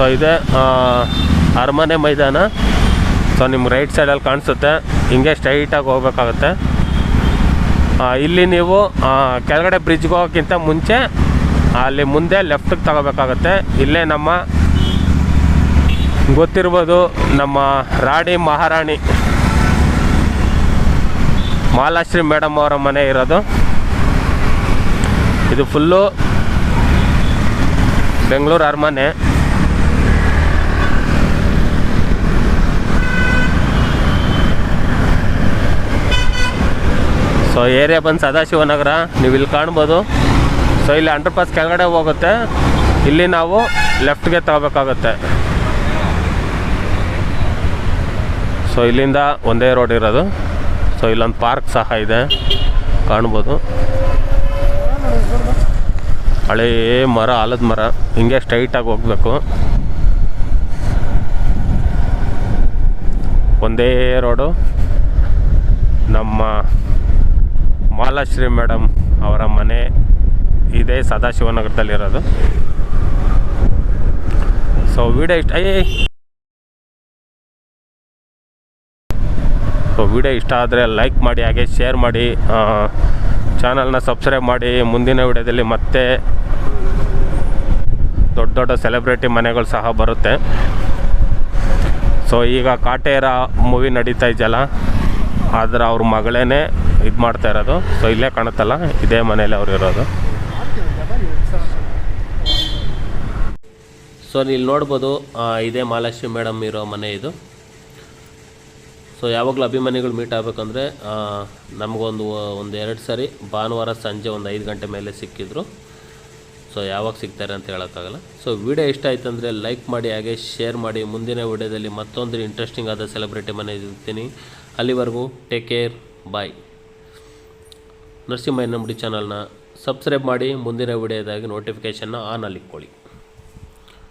So ಇದೆ ಅರಮನೆ ಮೈದಾನ. ಸೊ ನಿಮ್ಗೆ ರೈಟ್ ಸೈಡಲ್ಲಿ ಕಾಣಿಸುತ್ತೆ. ಹಿಂಗೆ ಸ್ಟ್ರೈಟಾಗಿ ಹೋಗ್ಬೇಕಾಗುತ್ತೆ. ಇಲ್ಲಿ ನೀವು ಕೆಳಗಡೆ ಬ್ರಿಡ್ಜ್ಗೆ ಹೋಗೋಕ್ಕಿಂತ ಮುಂಚೆ, ಅಲ್ಲಿ ಮುಂದೆ ಲೆಫ್ಟಿಗೆ ತಗೋಬೇಕಾಗತ್ತೆ. ಇಲ್ಲೇ ನಮ್ಮ ಗೊತ್ತಿರ್ಬೋದು ನಮ್ಮ ರಾಣಿ ಮಹಾರಾಣಿ, ಮಾಲಾಶ್ರೀ ಮೇಡಮ್ ಅವರ ಮನೆ ಇರೋದು. ಇದು ಫುಲ್ಲು ಬೆಂಗಳೂರು ಅರಮನೆ. ಸೊ ಏರಿಯಾ ಬಂದು ಸದಾಶಿವನಗರ, ನೀವು ಇಲ್ಲಿ ಕಾಣ್ಬೋದು. ಸೊ ಇಲ್ಲಿ ಅಂಡರ್ ಪಾಸ್ ಕೆಳಗಡೆ ಹೋಗುತ್ತೆ. ಇಲ್ಲಿ ನಾವು ಲೆಫ್ಟ್ಗೆ ತಗೋಬೇಕಾಗುತ್ತೆ. ಸೊ ಇಲ್ಲಿಂದ ಒಂದೇ ರೋಡ್ ಇರೋದು. ಸೊ ಇಲ್ಲೊಂದು ಪಾರ್ಕ್ ಸಹ ಇದೆ. ಕಾಣ್ಬೋದು. ಹಳೇ ಮರ, ಆಲದ ಮರ. ಹಿಂಗೆ ಸ್ಟ್ರೈಟಾಗಿ ಹೋಗ್ಬೇಕು. ಒಂದೇ ರೋಡು ನಮ್ಮ ಮಾಲಾಶ್ರೀ ಮೇಡಮ್ ಅವರ ಮನೆ ಇದೆ ಸದಾಶಿವನಗರದಲ್ಲಿರೋದು. ಸೊ ವಿಡಿಯೋ ಇಷ್ಟ ಐ ಸೊ ವಿಡಿಯೋ ಇಷ್ಟ ಆದರೆ ಲೈಕ್ ಮಾಡಿ, ಹಾಗೆ ಶೇರ್ ಮಾಡಿ ಚಾನಲ್ನ ಸಬ್ಸ್ಕ್ರೈಬ್ ಮಾಡಿ. ಮುಂದಿನ ವಿಡಿಯೋದಲ್ಲಿ ಮತ್ತೆ ದೊಡ್ಡ ದೊಡ್ಡ ಸೆಲೆಬ್ರಿಟಿ ಮನೆಗಳು ಸಹ ಬರುತ್ತೆ. ಸೊ ಈಗ ಕಾಟೇರ ಮೂವಿ ನಡೀತಾ ಇದೆಯಲ್ಲ, ಆದರೆ ಅವ್ರ ಮಗಳೇನೆ ಇದು ಮಾಡ್ತಾ ಇರೋದು. ಸೊ ಇಲ್ಲೇ ಕಾಣುತ್ತಲ್ಲ, ಇದೇ ಮನೇಲಿ ಅವ್ರು ಇರೋದು. ಸೊ ಇಲ್ಲಿ ನೋಡ್ಬೋದು ಇದೇ ಮಹಾಲಕ್ಷ್ಮಿ ಮೇಡಮ್ ಇರೋ ಮನೆ ಇದು. ಸೊ ಯಾವಾಗಲೂ ಅಭಿಮಾನಿಗಳು ಮೀಟ್ ಆಗಬೇಕಂದ್ರೆ ನಮಗೊಂದು ಒಂದು ಎರಡು ಸಾರಿ, ಭಾನುವಾರ ಸಂಜೆ ಒಂದು ಐದು ಗಂಟೆ ಮೇಲೆ ಸಿಕ್ಕಿದ್ರು. ಸೊ ಯಾವಾಗ ಸಿಗ್ತಾರೆ ಅಂತ ಹೇಳೋಕ್ಕಾಗಲ್ಲ. ಸೊ ವಿಡಿಯೋ ಇಷ್ಟ ಆಯ್ತು ಅಂದರೆ ಲೈಕ್ ಮಾಡಿ, ಹಾಗೆ ಶೇರ್ ಮಾಡಿ. ಮುಂದಿನ ವಿಡಿಯೋದಲ್ಲಿ ಮತ್ತೊಂದು ಇಂಟ್ರೆಸ್ಟಿಂಗ್ ಆದ ಸೆಲೆಬ್ರಿಟಿ ಮನೆ ಇರ್ತೀನಿ. ಅಲ್ಲಿವರೆಗೂ ಟೇಕ್ ಕೇರ್ ಬಾಯ್ ನರಸಿಂಹ ನಮ್ಮಡಿ ಚಾನಲ್ನ ಸಬ್ಸ್ಕ್ರೈಬ್ ಮಾಡಿ ಮುಂದಿನ ವಿಡಿಯೋದಾಗಿ ನೋಟಿಫಿಕೇಷನ್ನ ಆನ್ ಅಲ್ಲಿ ಇಟ್ಕೊಳ್ಳಿ.